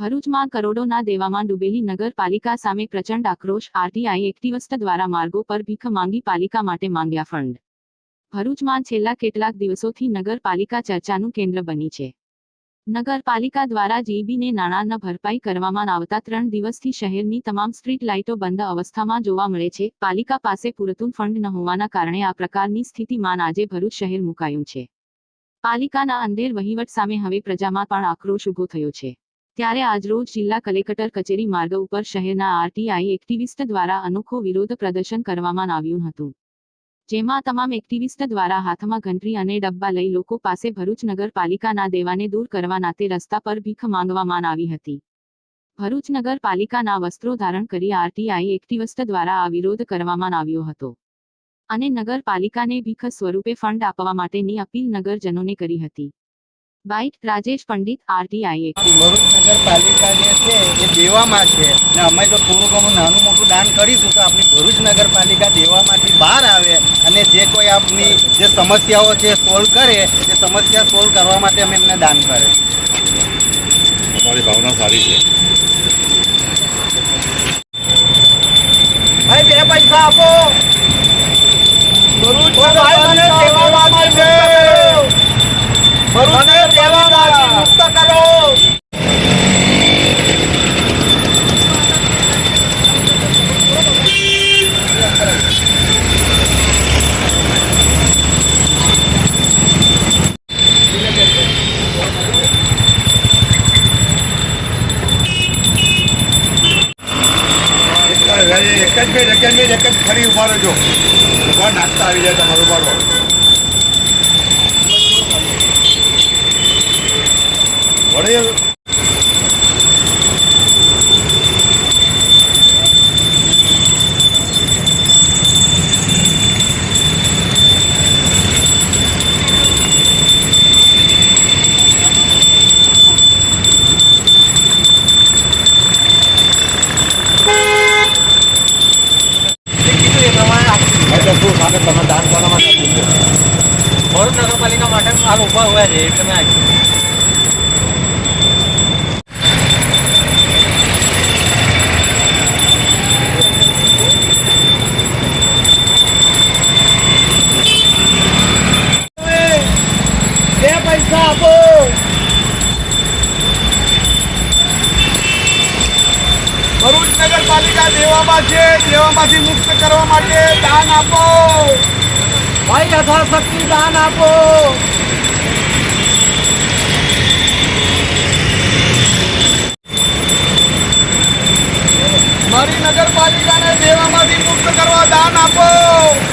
ભરૂચમાં કરોડોના દેવામાં ડૂબેલી નગરપાલિકા સામે પ્રચંડ આક્રોશ, આરટીઆઈ એક્ટિવિસ્ટ દ્વારા માર્ગો પર ભીખ માંગી પાલિકા માટે માંગ્યા ફંડ. ભરૂચમાં છેલ્લા કેટલાક દિવસોથી નગરપાલિકા ચર્ચાનું કેન્દ્ર બની છે. નગરપાલિકા દ્વારા જીબીને નાણાંના ભરપાઈ કરવામાં આવતા ત્રણ દિવસથી શહેરની તમામ સ્ટ્રીટ લાઇટો બંધ અવસ્થામાં જોવા મળે છે. પાલિકા પાસે પૂરતું ફંડ ન હોવાના કારણે આ પ્રકારની સ્થિતિમાં આજે ભરૂચ શહેર મુકાયું છે. પાલિકાના અંધેર વહીવટ સામે હવે પ્રજામાં પણ આક્રોશ ઊભો થયો છે. ત્યારે આજરોજ જિલ્લા કલેક્ટર કચેરી માર્ગ ઉપર શહેરના આરટીઆઈ એક્ટિવિસ્ટ દ્વારા અનોખો વિરોધ પ્રદર્શન કરવામાં આવ્યું હતું. જેમાં તમામ એક્ટિવિસ્ટ દ્વારા હાથમાં ઘંટરી અને ડબ્બા લઈ લોકો પાસે ભરૂચ નગરપાલિકાના દેવાને દૂર કરવા નાતે રસ્તા પર ભીખ માંગવામાં આવી હતી. ભરૂચ નગરપાલિકાના વસ્ત્રો ધારણ કરી આરટીઆઈ એક્ટિવિસ્ટ દ્વારા આ વિરોધ કરવામાં આવ્યો હતો. અને નગરપાલિકાને ભીખ સ્વરૂપે ફંડ આપવા માટેની અપીલ નગરજનોને કરી હતી. બાઇટ રાજેશ પંડિત આરટીઆઈ ભરૂચ નગરપાલિકા જે છે એ દેવામાં છે. અને અમે તો થોડું ઘણું નાનું મોટું દાન કરીશું તો આપણી ભરૂચ નગરપાલિકા દેવામાંથી બહાર આવે અને જે કોઈ આપની જે સમસ્યાઓ છે સોલ્વ કરે એ સમસ્યા સોલ્વ કરવા માટે અમે એમને દાન કરે. તમારી ભાવના સારી છે. ભાઈ બે પૈસા આપો. ભરૂચ દેવામાં છે. ભરૂચ દેવામાં મુક્ત કરો. એક જ બે જગ્યા બે એક જ ફરી ઊભા રહેજો. ઊભા આવી જાય તમારું ઊભા રહો વડે કીધું એ પ્રમાણે આપીશું. મેં તો શું સાથે તમે દાન કરવા માટે આપી છે ભરૂચ નગરપાલિકા માટે હાલ ઊભા હોય છે એટલે મેં આપ્યું. બે પૈસા આપો ભરૂચ નગરપાલિકા દેવામાં છે દેવામાંથી મુક્ત કરવા માટે દાન આપો. ભાઈ યથાશક્તિ દાન આપો. મારી નગરપાલિકાને દેવામાંથી મુક્ત કરવા દાન આપો.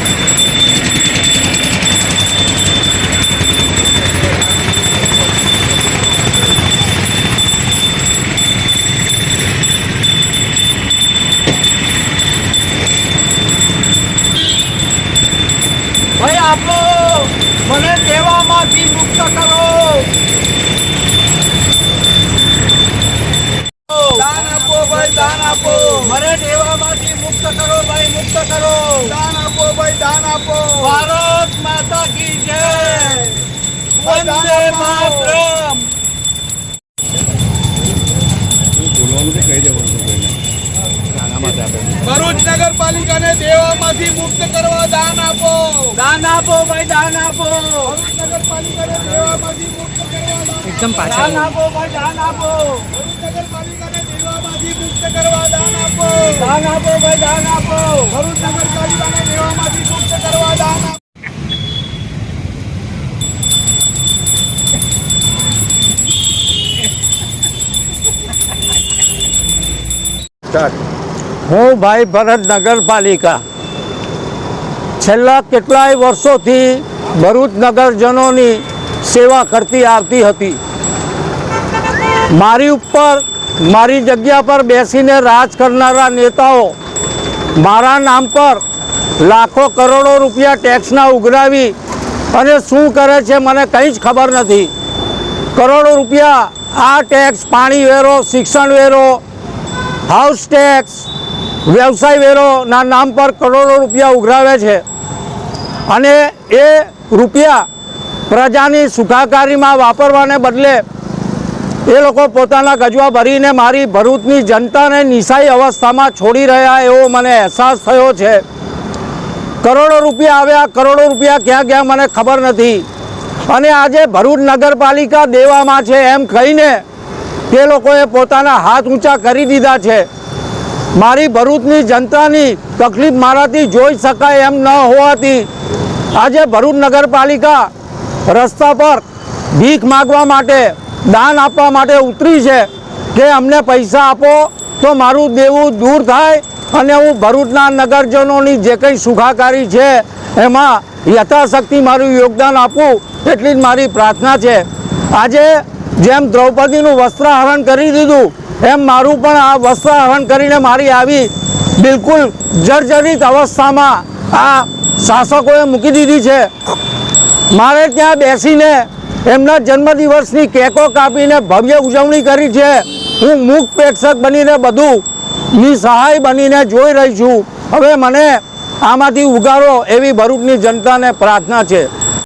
ભરૂચ નગરપાલિકાને દેવામાંથી મુક્ત કરવા દાન આપો. દાન આપો ભાઈ દાન આપો. ભરૂચ નગરપાલિકાને દેવામાંથી મુક્ત કરવા દાન એકદમ પાછળ. દાન આપો ભાઈ દાન આપો. ભરૂચ નગરપાલિકાને દેવામાંથી મુક્ત કરવા દાન આપો. દાન આપો ભાઈ દાન આપો. ભરૂચ નગરપાલિકાને દેવામાંથી મુક્ત કરવા દાન આપો. હું ભાઈ ભરત નગરપાલિકા. છેલ્લા કેટલાય વર્ષોથી ભરૂચ નગરજનોની સેવા કરતી આવતી હતી. મારી ઉપર, મારી જગ્યા પર બેસીને રાજ કરનારા નેતાઓ મારા નામ પર લાખો કરોડો રૂપિયા ટેક્સના ઉઘરાવી અને શું કરે છે મને કંઈ જ ખબર નથી. કરોડો રૂપિયા આ ટેક્સ, પાણી વેરો, શિક્ષણ વેરો, હાઉસ ટેક્સ વ્યવસાય વેરોના નામ પર કરોડો રૂપિયા ઉઘરાવે છે અને એ રૂપિયા પ્રજાની સુખાકારીમાં વાપરવાને બદલે એ લોકો પોતાના ગજવા ભરીને મારી ભરૂચની જનતાને નિશાઈ અવસ્થામાં છોડી રહ્યા એવો મને અહેસાસ થયો છે. કરોડો રૂપિયા આવ્યા, કરોડો રૂપિયા ક્યાં ગયા મને ખબર નથી. અને આજે ભરૂચ નગરપાલિકા દેવામાં છે એમ કહીને તે લોકોએ પોતાના હાથ ઊંચા કરી દીધા છે. મારી ભરૂચની જનતાની તકલીફ મારાથી જોઈ શકાય એમ ન હોવાથી આજે ભરૂચ નગરપાલિકા રસ્તા પર ભીખ માગવા માટે દાન આપવા માટે ઉતરી છે કે અમને પૈસા આપો તો મારું દેવું દૂર થાય અને હું ભરૂચના નગરજનોની જે કંઈ સુખાકારી છે એમાં યથાશક્તિ મારું યોગદાન આપું એટલી જ મારી પ્રાર્થના છે. આજે જેમ દ્રૌપદીનું વસ્ત્રહરણ કરી દીધું એમ મારું પણ આ વસ્ત્ર હરણ કરીને મારી આવી બિલકુલ જર્જરિત અવસ્થામાં આ શાસકોએ મૂકી દીધી છે. મારે ત્યાં બેસીને એમના જન્મદિવસની કેકો કાપીને ભવ્ય ઉજવણી કરી છે. હું મૂક પ્રેક્ષક બનીને બધું નિસહાય બનીને જોઈ રહી છું. હવે મને આમાંથી ઉગારો એવી ભરૂચની જનતાને પ્રાર્થના છે.